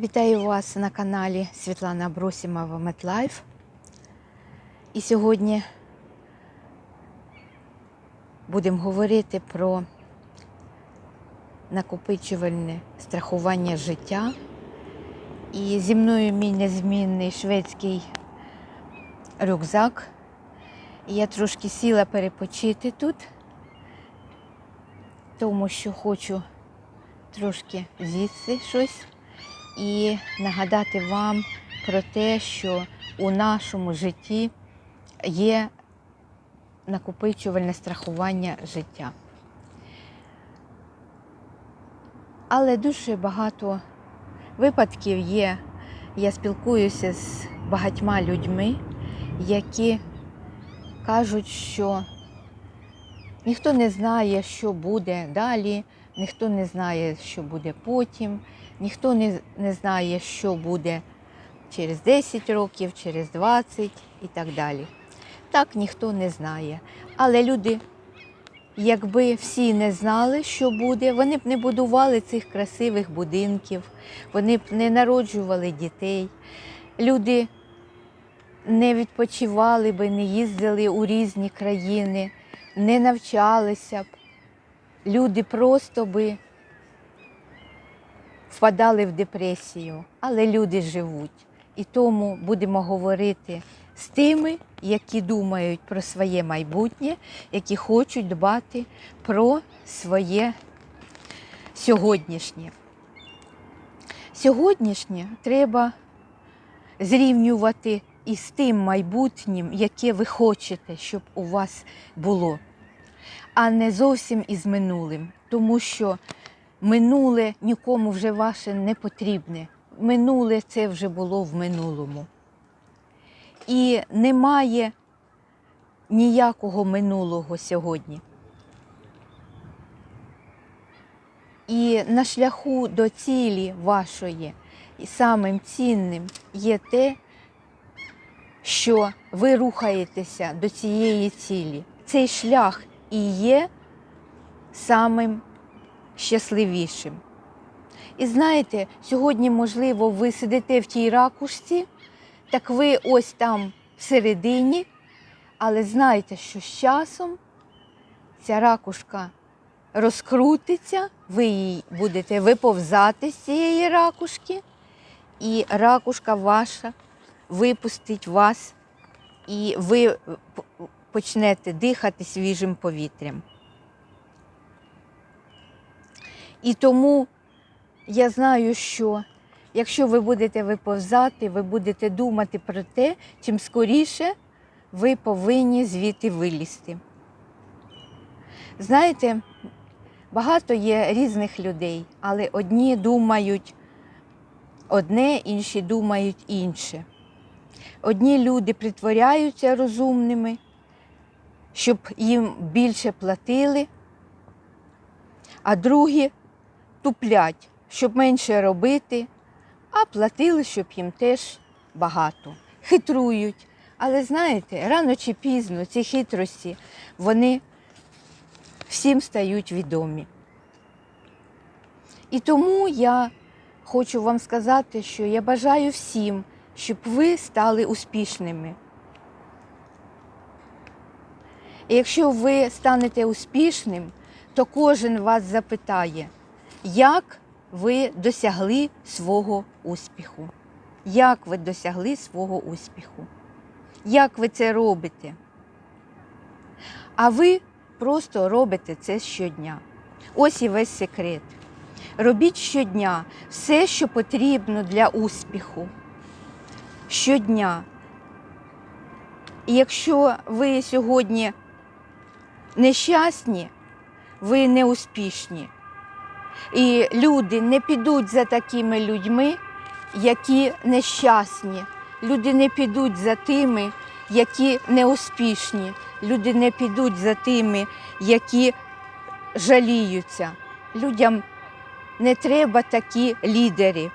Вітаю вас на каналі Світлана Абросімова Метлайф. І сьогодні будемо говорити про накопичувальне страхування життя. І зі мною мій незмінний шведський рюкзак. І я трошки сіла перепочити тут, тому що хочу трошки з'їсти щось і нагадати вам про те, що у нашому житті є накопичувальне страхування життя. Але дуже багато випадків є. Я спілкуюся з багатьма людьми, які кажуть, що ніхто не знає, що буде далі, ніхто не знає, що буде потім, ніхто не, не знає, що буде через 10 років, через 20 і так далі. Так ніхто не знає. Але люди, якби всі не знали, що буде, вони б не будували цих красивих будинків, вони б не народжували дітей. Люди не відпочивали би, не їздили у різні країни, не навчалися б. Люди просто би впадали в депресію, але люди живуть. І тому будемо говорити з тими, які думають про своє майбутнє, які хочуть дбати про своє сьогоднішнє. Сьогоднішнє треба зрівнювати із тим майбутнім, яке ви хочете, щоб у вас було, а не зовсім із минулим, тому що минуле нікому вже ваше не потрібне. Минуле це вже було в минулому. І немає ніякого минулого сьогодні. І на шляху до цілі вашої, самим цінним є те, що ви рухаєтеся до цієї цілі. Цей шлях і є самим щасливішим. І знаєте, сьогодні, можливо, ви сидите в тій ракушці, так ви ось там всередині, але знайте, що з часом ця ракушка розкрутиться, ви її будете виповзати з цієї ракушки, і ракушка ваша випустить вас, і ви почнете дихати свіжим повітрям. І тому я знаю, що якщо ви будете виповзати, ви будете думати про те, чим скоріше ви повинні звідти вилізти. Знаєте, багато є різних людей, але одні думають одне, інші думають інше. Одні люди притворяються розумними, щоб їм більше платили, а другі туплять, щоб менше робити, а платили, щоб їм теж багато. Хитрують. Але знаєте, рано чи пізно ці хитрості, вони всім стають відомі. І тому я хочу вам сказати, що я бажаю всім, щоб ви стали успішними. І якщо ви станете успішним, то кожен вас запитає, як ви досягли свого успіху. Як ви досягли свого успіху? Як ви це робите? А ви просто робите це щодня. Ось і весь секрет. Робіть щодня все, що потрібно для успіху. Щодня. І якщо ви сьогодні нещасні, ви не успішні. І люди не підуть за такими людьми, які нещасні. Люди не підуть за тими, які неуспішні. Люди не підуть за тими, які жаліються. Людям не треба такі лідери.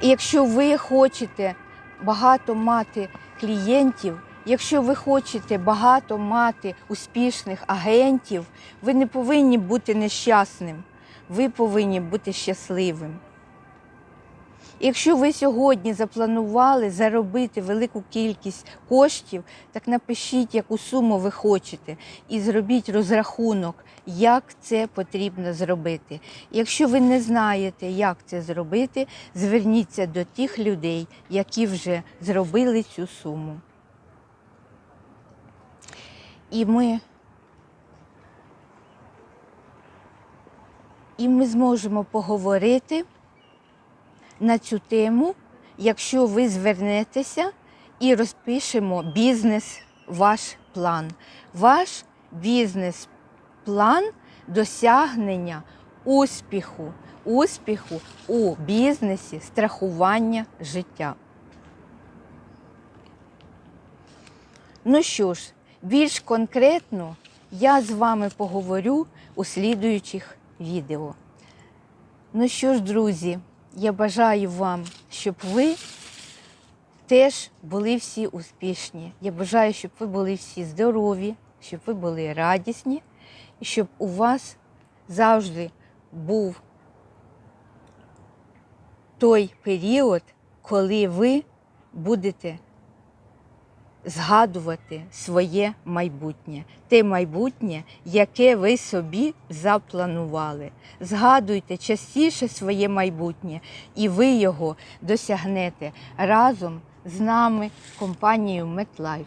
Якщо ви хочете багато мати клієнтів, Якщо ви хочете багато мати успішних агентів, ви не повинні бути нещасним. ви повинні бути щасливим. Якщо ви сьогодні запланували заробити велику кількість коштів, так напишіть, яку суму ви хочете, і зробіть розрахунок, як це потрібно зробити. Якщо ви не знаєте, як це зробити, зверніться до тих людей, які вже зробили цю суму. І ми, і ми зможемо поговорити на цю тему, якщо ви звернетеся і розпишемо бізнес, ваш план. Ваш бізнес-план досягнення успіху, успіху у бізнесі, страхування життя. Ну що ж, більш конкретно я з вами поговорю у слідуючих відео. Ну що ж, друзі, я бажаю вам, щоб ви теж були всі успішні. Я бажаю, щоб ви були всі здорові, щоб ви були радісні, і щоб у вас завжди був той період, коли ви будете згадувати своє майбутнє, те майбутнє, яке ви собі запланували. Згадуйте частіше своє майбутнє, і ви його досягнете разом з нами, компанією MetLife.